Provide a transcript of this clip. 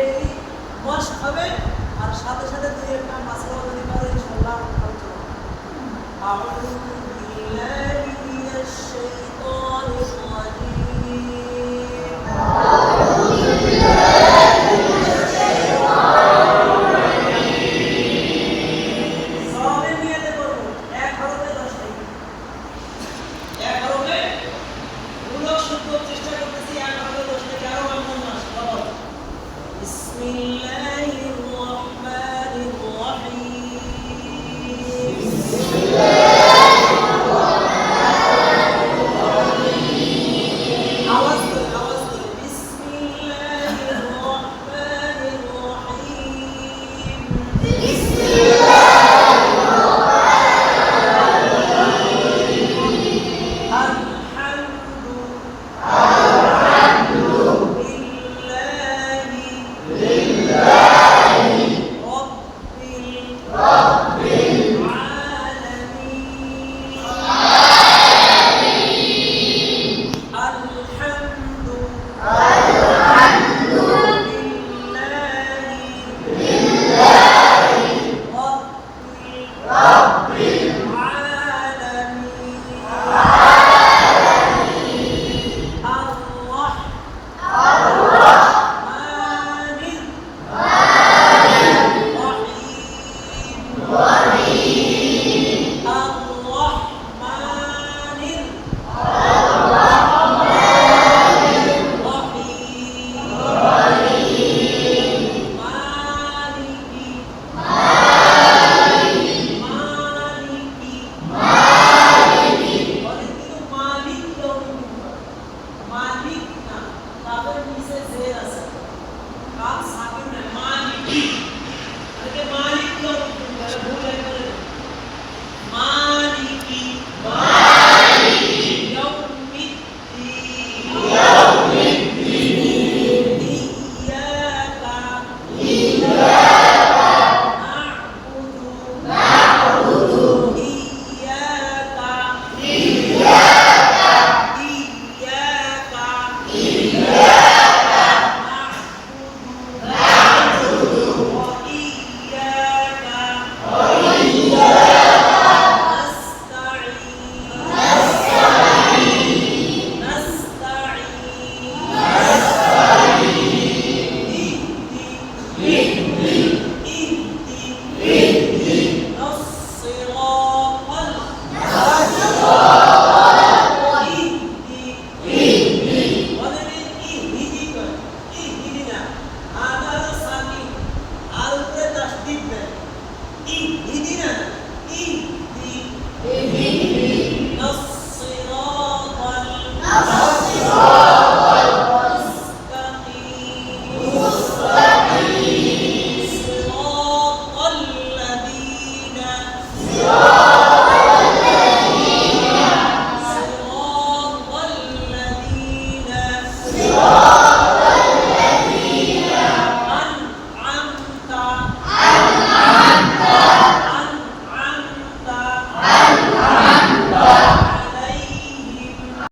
এই মাস হবে আর সাথে সাথে দুই একটা মাসলা যদি পারে ইনশাল্লাহ আলোচনা